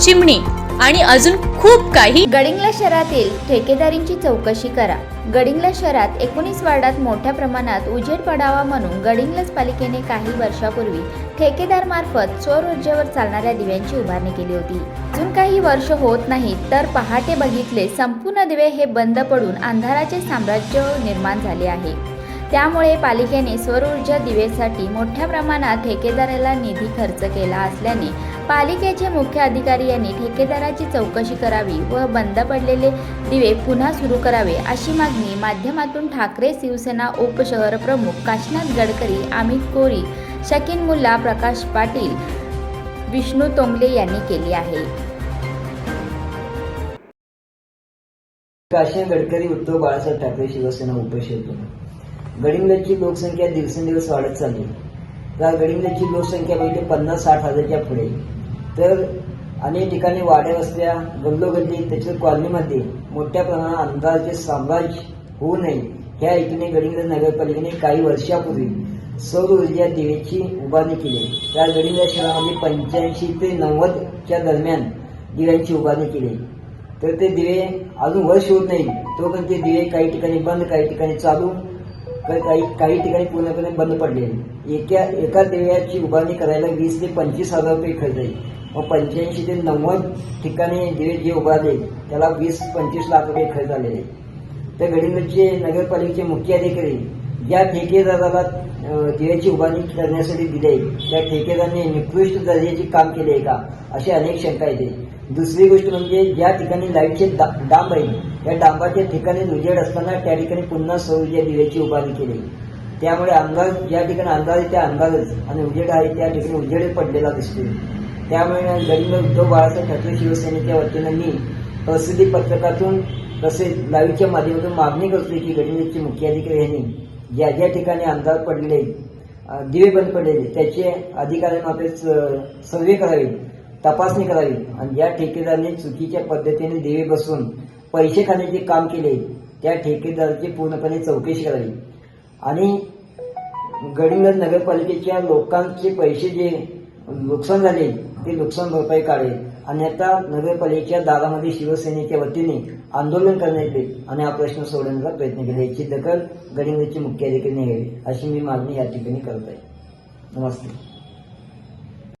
chimney आणि अजून खूप काही. गडिंगला शहरातील ठेकेदारींची चौकशी करा. गडिंगला शहरात एकोणीस वार्डात मोठ्या प्रमाणात उजेड पडावा म्हणून गडिंगलज पालिकेने काही वर्षापूर्वी ठेकेदार मार्फत सौर ऊर्जेवर चालणाऱ्या दिव्यांची उभारणी केली होती. अजून काही वर्ष होत नाहीत तर पहाटे बघितले संपूर्ण दिवे हे बंद पडून अंधाराचे साम्राज्य निर्माण झाले आहे. त्यामुळे पालिकेने सौर ऊर्जा दिवेसाठी मोठ्या प्रमाणात ठेकेदाराला निधी खर्च केला असल्याने पालिकेचे मुख्य अधिकारी यांनी ठेकेदाराची चौकशी करावी व बंद पडलेले दिवे पुन्हा सुरू करावे अशी मागणी माध्यमातून ठाकरे शिवसेना उपशहर प्रमुख काशीनाथ गडकरी अमित कोरी शकीन मुल्ला प्रकाश पाटील विष्णू तोंगले यांनी केली आहे. काशीनाथ गडकरी उद्धव बाळासाहेब ठाकरे शिवसेना उपशहर गडिंग्लजची लोकसंख्या दिवसेंदिवस वाढत चालली. त्या गडिंग्लजची लोकसंख्या बघितली पन्नास साठ हजारच्या पुढे. तर अनेक ठिकाणी वाड्या वस्त्या गल्लोगल्ली त्याच्या कॉलनीमध्ये मोठ्या प्रमाणात अंधाराचे साम्राज्य होऊ नये ह्या हेतूने गडिंग्रज नगरपालिकेने काही वर्षापूर्वी सौर ऊर्जा दिवेची उभारणी केली. त्या गडिंग्रज शहरामध्ये पंच्याऐंशी ते नव्वदच्या दरम्यान दिव्यांची उभारणी केली. तर ते दिवे अजून वर्ष होत नाही तोपर्यंत ते दिवे काही ठिकाणी बंद काही ठिकाणी चालू तर काही काही ठिकाणी पूर्णपणे बंद पडले. एका एका दिव्याची उभारणी करायला वीस ते पंचवीस हजार रुपये खर्च येईल मग पंच्याऐंशी ते नव्वद ठिकाणी दिवे जे उभारले त्याला वीस पंचवीस लाख रुपये खर्च आलेले तर गडिंगलजचे नगरपालिकेचे मुख्य अधिकारी ज्या ठेकेदाराला अं, दिव्याची उभारणी करण्यासाठी दिले. त्या ठेकेदाराने निकृष्ट दर्जाचे काम केले आहे का? अशी अनेक शंका येते. दुसरी गोष्ट म्हणजे ज्या ठिकाणी लाईटचे डा- डांब आहे त्या डांबाच्या ठिकाणी उजेड असताना त्या ठिकाणी पुन्हा सौर्य दिव्याची उभारणी केली. त्यामुळे अंदाज ज्या ठिकाणी अंदाज आहे त्या अंधारच आणि उजेड आहे त्या ठिकाणी उजेड पडलेला दिसतो त्यामुळे गरीब उद्धव बाळासाहेब ठाकरे शिवसेनेच्या वतीनं मी प्रसिद्धी पत्रकातून तसेच लाईव्हच्या माध्यमातून मागणी करतोय की गडिंगलजचे मुख्याधिकारी यांनी ज्या ज्या ठिकाणी अंधार पडलेले दिवे बंद पडलेले त्याचे अधिकाऱ्यांमार्फत स- सर्वे करावे तपासणी करावी आणि ज्या ठेकेदारांनी चुकीच्या पद्धतीने दिवे बसून पैसे खाण्याचे काम केले त्या ठेकेदाराची पूर्णपणे चौकशी करावी. आणि गडिंगज नगरपालिकेच्या लोकांचे पैसे जे नुकसान झाले ते नुकसान भरपाई काढेल. आणि आता नगरपालिकेच्या दारामध्ये शिवसेनेच्या वतीने आंदोलन करण्यात येईल आणि हा प्रश्न सोडवण्याचा प्रयत्न केला. याची दखल गडिंगचे मुख्य अधिकारी घ्यावी अशी मी मागणी या ठिकाणी करत आहे नमस्ते.